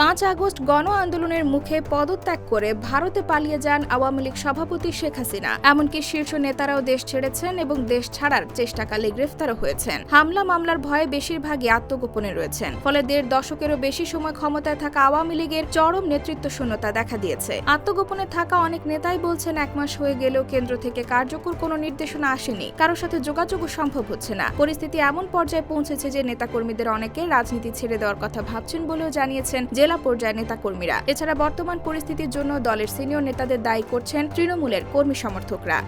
পাঁচ আগস্ট গণ আন্দোলনের মুখে পদত্যাগ করে ভারতে পালিয়ে যান আওয়ামী লীগ সভাপতি শেখ হাসিনা। এমনকি শীর্ষ নেতারাও দেশ ছেড়েছেন এবং দেশ ছাড়ার চেষ্টাকালে গ্রেফতারও হয়েছেন। হামলা মামলার ভয়ে বেশিরভাগই আত্মগোপনে রয়েছেন। ফলে দেড় দশকেরও বেশি সময় ক্ষমতায় থাকা আওয়ামী লীগের চরম নেতৃত্ব শূন্যতা দেখা দিয়েছে। আত্মগোপনে থাকা অনেক নেতাই বলছেন এক মাস হয়ে গেলেও কেন্দ্র থেকে কার্যকর কোনো নির্দেশনা আসেনি। কারোর সাথে যোগাযোগও সম্ভব হচ্ছে না। পরিস্থিতি এমন পর্যায়ে পৌঁছেছে যে নেতাকর্মীদের অনেকে রাজনীতি ছেড়ে দেওয়ার কথা ভাবছেন বলেও জানিয়েছেন জেলা পর্যায়ের নেতাকর্মীরা। এছাড়া বর্তমান পরিস্থিতির জন্য দলের সিনিয়র নেতাদের দায়ী করছেন তৃণমূলের কর্মী সমর্থকরা।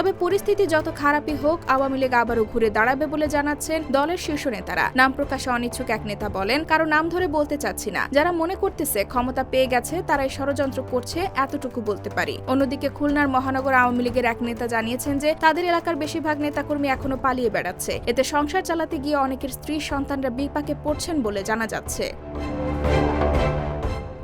তবে পরিস্থিতি যত খারাপই হোক, আওয়ামী লীগ আবারও ঘুরে দাঁড়াবে বলে জানাচ্ছেন দলের শীর্ষ নেতারা। নাম প্রকাশে অনিচ্ছুক এক নেতা বলেন, কারও নাম ধরে বলতে চাচ্ছি না। যারা মনে করতেছে ক্ষমতা পেয়ে গেছে, তারাই ষড়যন্ত্র করছে, এতটুকু বলতে পারি। অন্যদিকে খুলনার মহানগর আওয়ামী লীগের এক নেতা জানিয়েছেন যে, তাদের এলাকার বেশিরভাগ নেতাকর্মী এখনও পালিয়ে বেড়াচ্ছে। এতে সংসার চালাতে গিয়ে অনেকের স্ত্রী সন্তানরা বিপাকে পড়ছেন বলে জানা যাচ্ছে।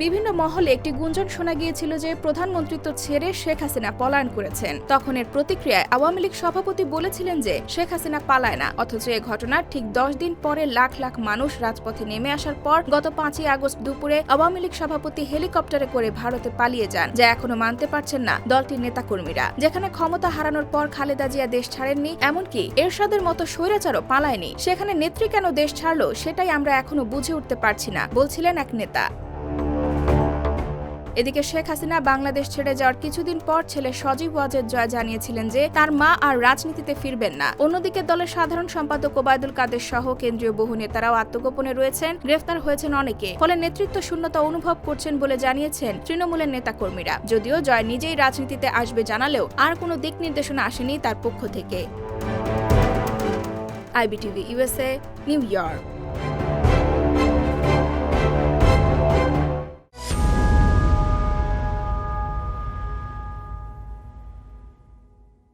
বিভিন্ন মহলে একটি গুঞ্জন শোনা গিয়েছিল যে প্রধানমন্ত্রিত্ব ছেড়ে শেখ হাসিনা পলায়ন করেছেন। তখন এর প্রতিক্রিয়ায় আওয়ামী লীগ সভাপতি বলেছিলেন যে শেখ হাসিনা পালায় না, অথচ এ ঘটনার ঠিক দশ দিন পরে লাখ লাখ মানুষ রাজপথে নেমে আসার পর গত পাঁচই আগস্ট দুপুরে আওয়ামী লীগ সভাপতি হেলিকপ্টারে করে ভারতে পালিয়ে যান, যা এখনও মানতে পারছেন না দলটির নেতাকর্মীরা। যেখানে ক্ষমতা হারানোর পর খালেদা জিয়া দেশ ছাড়েননি, এমনকি এরশাদের মতো স্বৈরাচারও পালায়নি। সেখানে নেত্রী কেন দেশ ছাড়লো, সেটাই আমরা এখনও বুঝে উঠতে পারছি না, বলছিলেন এক নেতা। এদিকে শেখ হাসিনা বাংলাদেশ ছেড়ে যাওয়ার কিছুদিন পর ছেলে সজীব ওয়াজেদ জয় জানিয়েছিলেন যে তার মা আর রাজনীতিতে ফিরবেন না। অন্যদিকে দলের সাধারণ সম্পাদক ওবায়দুল কাদের সহ কেন্দ্রীয় বহু নেতারাও আত্মগোপনে রয়েছেন, গ্রেফতার হয়েছেন অনেকে। ফলে নেতৃত্ব শূন্যতা অনুভব করছেন বলে জানিয়েছেন তৃণমূলের নেতাকর্মীরা। যদিও জয় নিজেই রাজনীতিতে আসবে জানালেও আর কোনো দিক নির্দেশনা আসেনি তার পক্ষ থেকে। IBTV USA, New York.